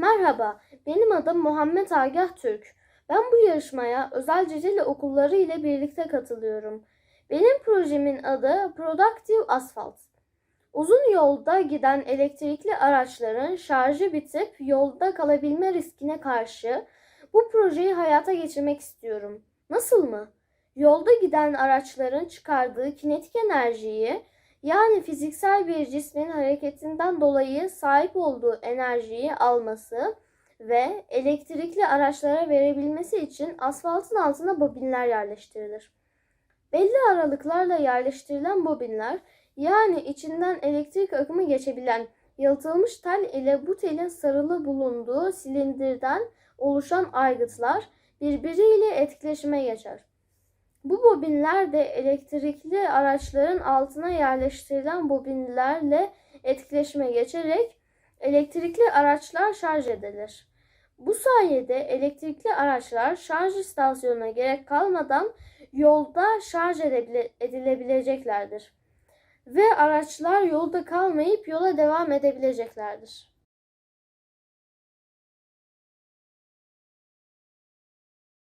Merhaba, benim adım Muhammed Agah Türk. Ben bu yarışmaya Özel Ceceli Okulları ile birlikte katılıyorum. Benim projemin adı Productive Asphalt. Uzun yolda giden elektrikli araçların şarjı bitip yolda kalabilme riskine karşı bu projeyi hayata geçirmek istiyorum. Nasıl mı? Yolda giden araçların çıkardığı kinetik enerjiyi yani fiziksel bir cismin hareketinden dolayı sahip olduğu enerjiyi alması ve elektrikli araçlara verebilmesi için asfaltın altına bobinler yerleştirilir. Belli aralıklarla yerleştirilen bobinler yani içinden elektrik akımı geçebilen yalıtılmış tel ile bu telin sarılı bulunduğu silindirden oluşan aygıtlar birbiriyle etkileşime geçer. Bu bobinler de elektrikli araçların altına yerleştirilen bobinlerle etkileşime geçerek elektrikli araçlar şarj edilir. Bu sayede elektrikli araçlar şarj istasyonuna gerek kalmadan yolda şarj edilebileceklerdir. Ve araçlar yolda kalmayıp yola devam edebileceklerdir.